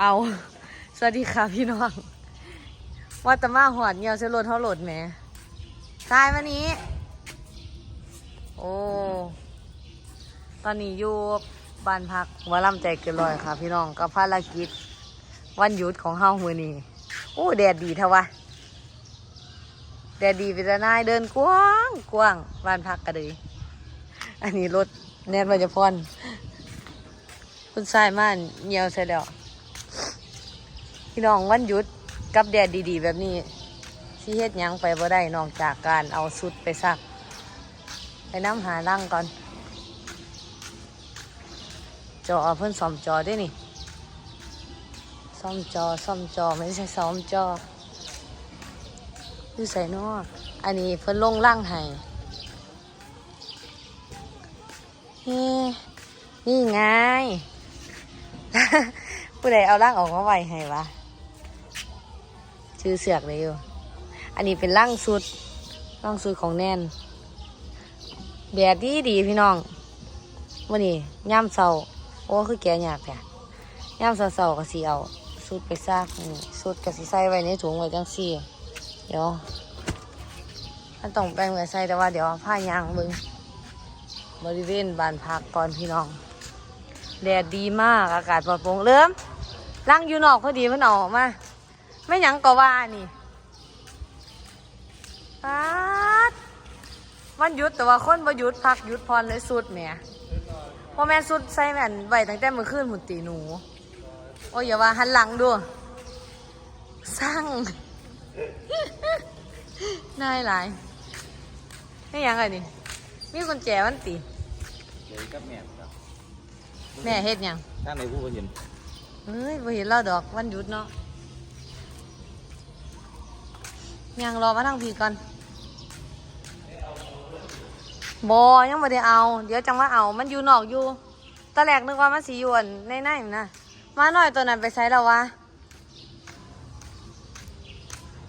เอา สวัสดีค่ะพี่น้อง ว่าแตมาหอดเงียวเสรถเท่าโหลดแหมทายวันนี้ โอ้ ตอนนี้อยู่บ้านพักวัดลำใจเกินลอยค่ะ พี่น้องกับภารกิจ วันหยุดของเฮามือนี้โอ้แดดดีเทวะแดดดีไปจะนายเดินกว้างกว้างบ้านพักกระดืออันนี้รถแนนวัจพรคุณชายม่านเงียวใส่แล้ว พี่น้องวันหยุดกับแดดดีๆ แบบนี้ที่เฮ็ดยังไปบ่ได้นอกจากการเอาสุดไปซัก ไปน้ำหาร่างก่อน จอเพิ่นซ่อมจอด้วยนี่ซ่อมจอซ่อมจอไม่ใช่ซ่อมจออยู่ใส่นออันนี้เพิ่นลงร่างให้เฮ้นี่ไงผู้ใดเอาร่างออกมาไว้ให้วะ ชื่อเสือกเลยอยู่ อันนี้เป็นร่างสุดร่างสุดของแน่นแดดดีดีพี่น้องวันนี้ย่ามเสาโอ้คือแกยากแท้ย่ามเสาเสาๆก็สีเอาสุดไปซากนี่สุดก็สีใส่ไว้ในถุงไว้จังซี่ เดี๋ยวมันต้องแบ่งไว้ใส่แต่ว่าเดี๋ยวผ้ายางเบึงบริเวณบานพักก่อนพี่น้องแดดดีมากอากาศปลอดโปร่งเริ่มร่างอยู่นอกพอดีมันออกมา ไม่หยังก็ว่านี่ปัดวันหยุดแต่ว่าคนบ่หยุดพักหยุดพรเลยสุดแหมพ่อแม่นสุดใส่แม่นไว้ตั้งแต่เมื่อคืนหุ่นตีหนู โอ้ยอย่าว่าหันหลังดูสร้างนายหลายนี่ยังไงนี่ มีกุญแจวันตีเดี๋ยวกับแม่ครับแม่เฮ็ดหยังถ้าในผู้เห็นเฮ้ยบ่เห็นเราดอกวันหยุดเนาะ ยังรอมาทางพีก่อนบอยังไม่ได้เอา เดี๋ยวจังว่าเอา มันอยู่นอกอยู่ตอนแรกนึกว่ามันสียวนในในๆนะมาหน่อยตัวนั้นไปใช้แล้ววะ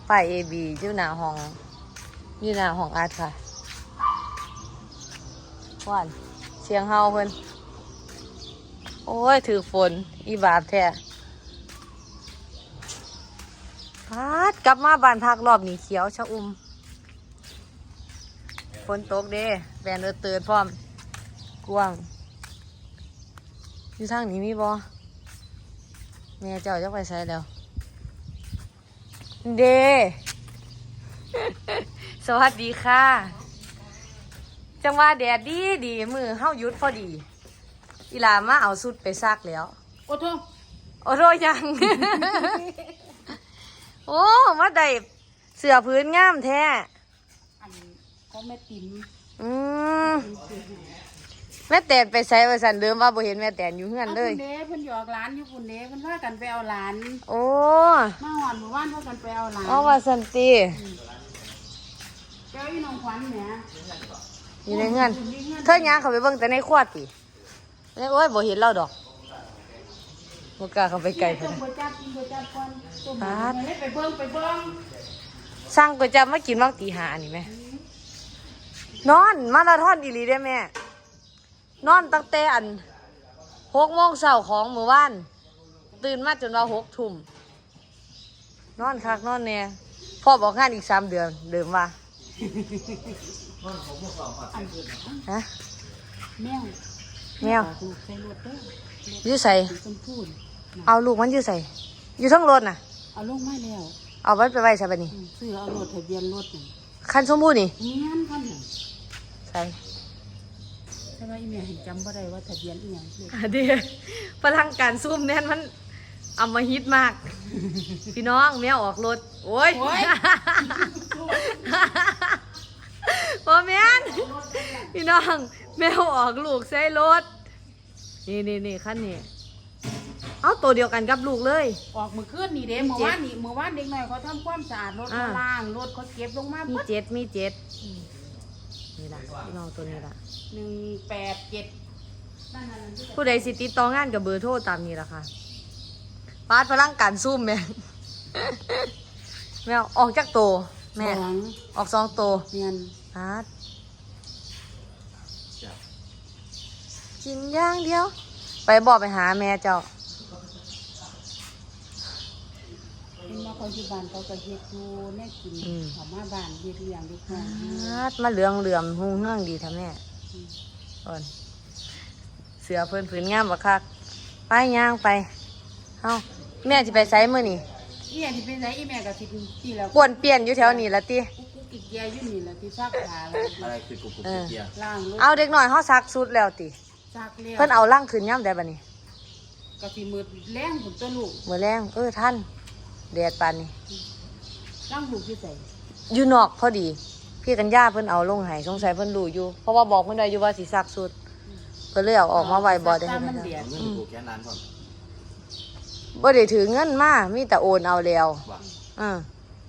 ไปเอบีอยู่หน้าห้องอยู่หน้าห้องอาร์ตค่ะว่านเสียงเฮาเพิ่นโอ้ย ถือฝน อีบาปแท้พาดกลับมาบ้านพักรอบนี้เขียวชะอุ่มฝนตกเด้แบนเออเตือนพร้อมกว้างอยู่ทางนี้มีบอแม่เจ้าจะไปใส่แล้วเด้สวัสดีค่ะ จังว่าแดดดีดีมือเฮาหยุดพอดีอีหลามาเอาสุดไปซักแล้ว โอ้โทโอ้โรยัง โอ้มาได้เสือพื้นงามแท้ อันเขาแม่ติ๋มอืมแม่แตนไปใส่ไว้สันเดิมว่าบ่เห็นแม่แตนอยู่เฮือนเอาเลยคุณเด้เพิ่นหยอกหลานอยู่คุณเด้เพิ่นพากันไปเอาหลาน โอ้มาหอนหมู่บ้านพากันไปเอาหลานเอาว่าสันติเจ้าอีน้องขวัญเนี่ยอยู่ในเฮือน เธอยางเขาไปเบิ่งแต่ในขวดติแล้วโอ้ยบ่เห็นเราดอก บ่กล้าเข้าไปไกลต้เพิ่นมนะบ่จับกินบ่จับก่อนต้มปาดไปไปเบิ่งไปเบิ่งสั่งก๋วยจั๊บมากินบางตีหานี่แม่นอนมาราธอนอีหลีได้แม่นอนตั้งแต่อันหกโมงเช้าของมื้อวาน ตื่นมาจนว่าหกทุ่มนอนคักนอนแน่พ่อบอกงานอีกสามเดือนเดิมว่าอันเดียวฮะแมวแมวถูกใส่รถเด้ ออยู่ใส่สีชมพูนเอาลูกมันอยู่ใส่อยู่ทั้งรถน่ะ เอาลงมาแล้วเอาไว้ไปไว้ใส่บัดนี้อืมซื้อเอารถทะเบียนรถนี่คันสมบูรณ์นี่เงี้ยนคันน่ะใส่แต่ว่าอีแม่เห็นจำบ่ได้ว่าทะเบียนอีหยังเลขเดียวพลังการซูมแน่นมันเอามาฮิตมาก พี่น้องแมวออกรถโอ้ยโอ้ยพอแม่นพี่น้องแมวออกลูกใส่รถ นี่นี่นี่ขั้นนี้เอาตัวเดียวกันกับลูกเลย ออกมือคืนนี่เด้มีเมื่อเจ็ดวานนี่เมื่อวานเด็กน้อยเขาทำความสะอาดรถอ่า เขาล้างรถเขาเก็บลงมามีปึ๊ดเจ็ดมีเจ็ดนี่ล่ะพี่น้องตัวนี้ล่ะ หนึ่งแปดเจ็ดนั่นนั่นนั่นที่ผู้ใดสิติดต่องานกับเบอร์โทรตามนี้ล่ะค่ะปาดพลังการซูมแม่ แมวออกจากโตวแม่ สองออกสองโตวเนียนปาด กินอย่างเดียว ไปบอกไปหาแม่เจ้าเห็นว่าเขาอยู่บ้านเขาก็เฮ็ดอยู่แน่กินอืมเขามาบ้านเฮ็ดเลี้ยงลูกน้องอยู่ฮัดมาเหลืองเหลื่อมหุ่งเฮืองดีทำแม่อ่อนเสือเพิ่นผืนงามบักคักไปย่างไปเฮาแม่สิไปไสมื้อนี่อีแม่ที่เป็นไสอีแม่ก็สิที่แล้วป่วนเปลี่ยนอยู่แถวนี้ละติกุ๊กกุ๊กกิกแยอยู่นี่แหละที่ซักผ้าแล้วอะไรคือกรุบกรุบเออเกียร์ล้างรถเอาเด็กน้อยเฮาซักสุดแล้วติ ซักแล้วเพิ่นเอาล่างขึ้นย่ำได้บัดนี้ก็สิมืดแรงผลตัวลูกมื้อแรงเออท่านแดดปานนี้ล้างลูกที่ใส่อยู่นอกพอดี พี่กันย่าเพิ่นเอาลงให้สงสัยเพิ่นรู้อยู่ เพราะว่าบอกเพิ่นได้อยู่ว่าสิซักสุดเพิ่นเลยเอาออกมาไว้บ่ได้ตาเฮ็ดมันให้เดียเอาดเงินไปผูกแขนนานก่อนบ่ได้ถือเงินมามีแต่โอนเอาแล้วว่าอือ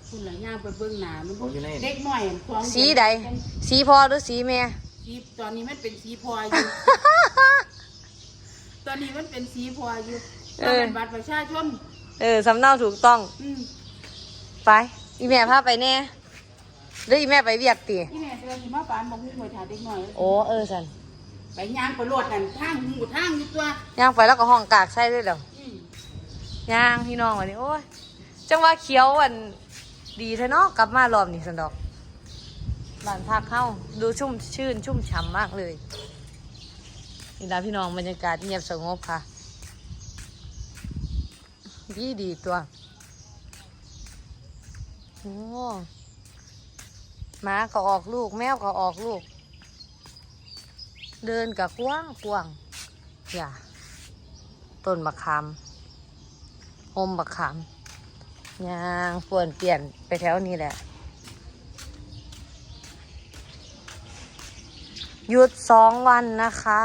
คุณละย่างไปเบิ่งหน้ามัน โอ้ยอยู่ใน เด็กหน่อยสองสีใด สีพ่อหรือสีแม่ สีตอนนี้มันเป็นสีพลอยอยู่ ตอนนี้มันเป็นสีพลอยอยู่ตอนเป็นบัตรประชาชนเออสำเนาถูกต้อง อืมไป อีแม่พาไปแน่หรืออีแม่ไปเวียกติที่แม่เตือนสิมาปานบอกหุ้มไว้ถ่ายเด็กหน่อย โอ้เออสันไปย่างไปโลดนั่นทางหูทางอยู่ตัว ย่างไปแล้วก็ห้องกากใส่ด้วยเหรออืมย่างพี่น้องวันนี้โอ้ยจังว่าเขียวอันดีแท้เนาะกลับมารอบนี้สันดอก บ้านพักเข้าดูชุ่มชื่น ชุ่มฉ่ำมากเลยนี่นะพี่น้องบรรยากาศเงียบสงบค่ะ ดีดีตัวโอ้หมาก็ออกลูก แมวก็ออกลูก เดินกับกว้างกว้างอย่าต้นมะขามโฮมมะขามยางป่วนเปลี่ยนไปแถวนี้แหละ หยุดสองวันนะคะ